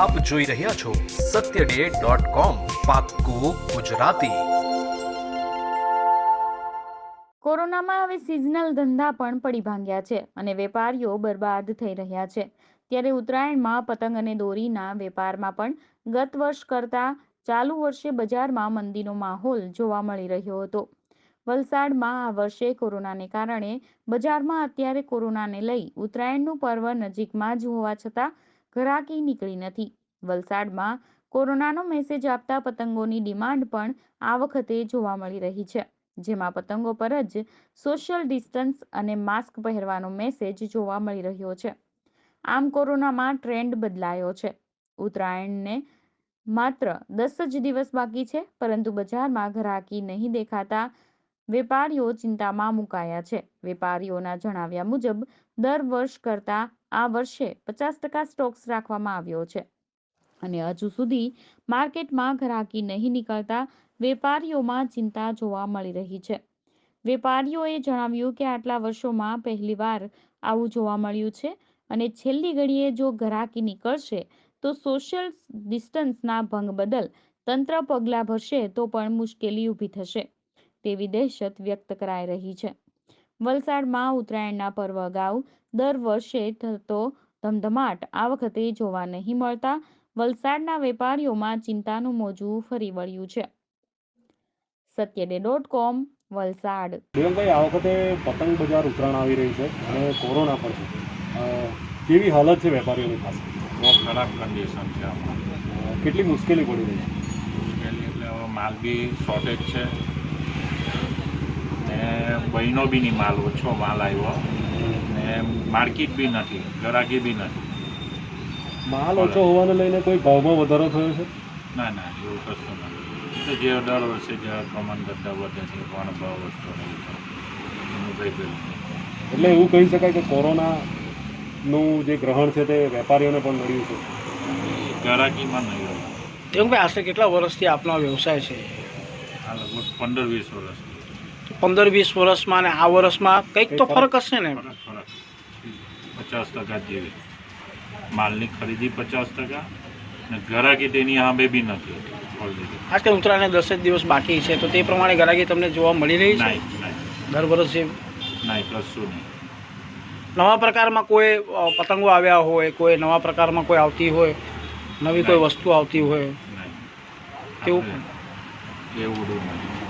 આપ જોઈ રહ્યા છો સત્ય ડે ગુજરાતી. કોરોનામાં હવે સિઝનલ ધંધા પણ પડી ભાંગ્યા છે અને વેપારીઓ બરબાદ થઈ રહ્યા છે. ત્યારે ઉત્તરાયણમાં પતંગ અને દોરીના વેપારમાં પણ ગત વર્ષ કરતાં ચાલુ વર્ષે બજારમાં મંદીનો માહોલ જોવા મળી રહ્યો હતો. વલસાડમાં આ વર્ષે કોરોનાને કારણે બજારમાં અત્યારે કોરોનાને લઈ ઉત્તરાયણનું પર્વ નજીકમાં જ હોવા છતાં ઘરાકી નીકળી નથી. વલસાડમાં કોરોનાનો મેસેજ આપતા પતંગોની ડિમાન્ડ પણ આ વખતે જોવા મળી રહી છે. જેમાં પતંગો પર જ સોશિયલ ડિસ્ટન્સ અને માસ્ક પહેરવાનો મેસેજ જોવા મળી રહ્યો છે. આમ કોરોનામાં ટ્રેન્ડ બદલાયો છે. ઉત્તરાયણને માત્ર દસ જ દિવસ બાકી છે, પરંતુ બજારમાં ઘરાકી નહીં દેખાતા વેપારીઓ ચિંતામાં મુકાયા છે. વેપારીઓના જણાવ્યા મુજબ, દર વર્ષ કરતાં આ વર્ષે પચાસ ટકા સ્ટોક્સ રાખવામાં આવ્યો છે. અને હજુ સુધી માર્કેટમાં ઘરાકી નહીં નીકળતા વેપારીઓમાં ચિંતા જોવા મળી રહી છે. વેપારીઓએ જણાવ્યું કે આટલા વર્ષોમાં પહેલીવાર આવું જોવા મળ્યું છે અને છેલ્લી ઘડીએ જો ઘરાકી નીકળશે તો સોશિયલ ડિસ્ટન્સના ભંગ બદલ તંત્ર પગલાં ભરશે તો પણ મુશ્કેલી ઊભી થશે. તેવી દહેશત વ્યક્ત કરાઈ રહી છે. વલસાડમાં ઉત્તરાયણના પર્વ અગાઉ દર વર્ષે થતો ધમધમાટ આ વખતે જોવા નહીં મળતા વલસાડના વેપારીઓમાં ચિંતાનું મોજું ફરી વળ્યું છે. સત્યડે ડોટ કોમ વલસાડ. દેવંગભાઈ આ વખતે પતંગ બજાર ઉત્તરાયણ આવી રહી છે અને કોરોના પણ છે. કેવી હાલત છે વેપારીઓની પાસે? બહુ ખરાબ કન્ડિશન છે કેટલી મુશ્કેલી પડી રહી છે? મુશ્કેલી એટલે માલ બી શોર્ટેજ છે. બહેનો બી નહીં માલ ઓછો માલ આવ્યો. ને માર્કેટ બી નથી ગરાકી બી નથી. માલ ઓછો હોવાને લઈને કોઈ ભાવમાં વધારો થયો છે? ના ના એવું કશું નથી. તો જે દર વર્ષે જે પ્રમાણ કરતા વધે છે પણ ભાવ ઓછો નહીં છે. એનું કંઈ પેલું એટલે એવું કહી શકાય કે કોરોનાનું જે ગ્રહણ છે તે વેપારીઓને પણ મળ્યું છે. ગરાકીમાં નહીં રહ્યું ભાઈ આશરે કેટલા વર્ષથી આપનો વ્યવસાય છે? લગભગ પંદર વીસ વર્ષ. પંદર વીસ વર્ષમાં અને આ વર્ષમાં કંઈક તો ફરક હશે ને પચાસ ટકા જેવી માલની ખરીદી પચાસ ટકા અને ગરાકી તેની સામે બી નથી આજકાલ ઉત્તરાયણને દસ જ દિવસ બાકી છે તો તે પ્રમાણે ગરાકી તમને જોવા મળી રહી છે? દર વર્ષ નહીં કશું નહીં. નવા પ્રકારમાં કોઈ પતંગો આવ્યા હોય કોઈ નવા પ્રકારમાં કોઈ આવતી હોય નવી કોઈ વસ્તુ આવતી હોય? તેવું એવું? બધું